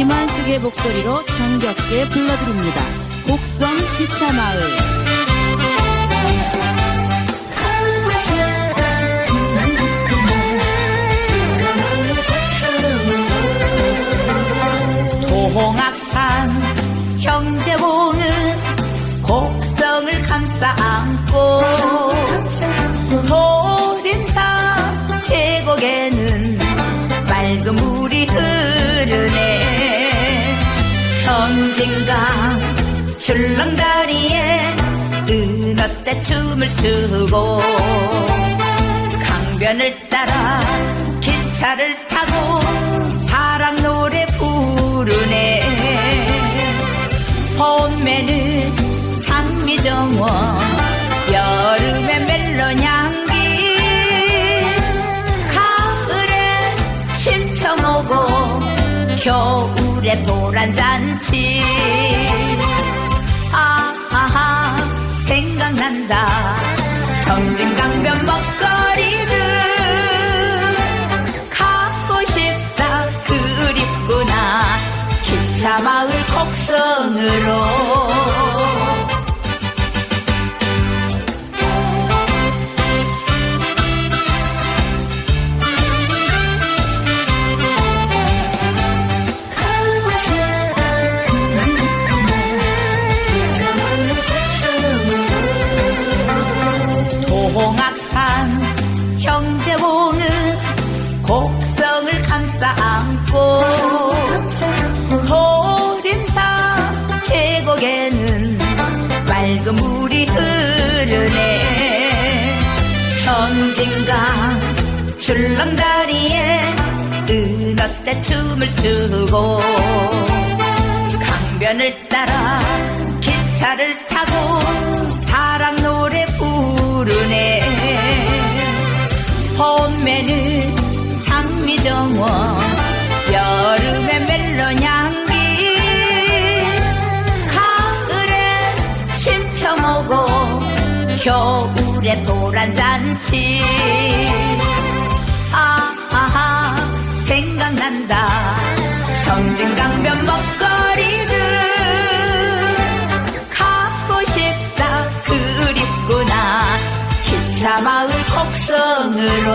김한숙의 목소리로 정겹게 불러드립니다. 곡성 기차마을. 섬진강 출렁다리에 은어때 춤을 추고 강변을 따라 기차를 타고 사랑 노래 부르네. 봄에는 장미정원 여름에 멜론 향기 가을에 심청 오고 겨울 에 도란잔치. 아하하 생각난다. 섬진강변 먹거리들. 가고 싶다 그립구나. 기차마을 곡성으로 곡성을 감싸 안고 도림산 계곡에는 맑은 물이 흐르네. 섬진강 출렁다리에 은어때 춤을 추고 강변을 따라 기차를 타고 사랑 노래 부르네 미정원 여름의 멜론 향기 가을에 심쳐먹고 겨울에 도란 잔치. 아하 생각난다. 성진강변 먹거리들 가고 싶다. 그립구나. 기차마을 곡성으로.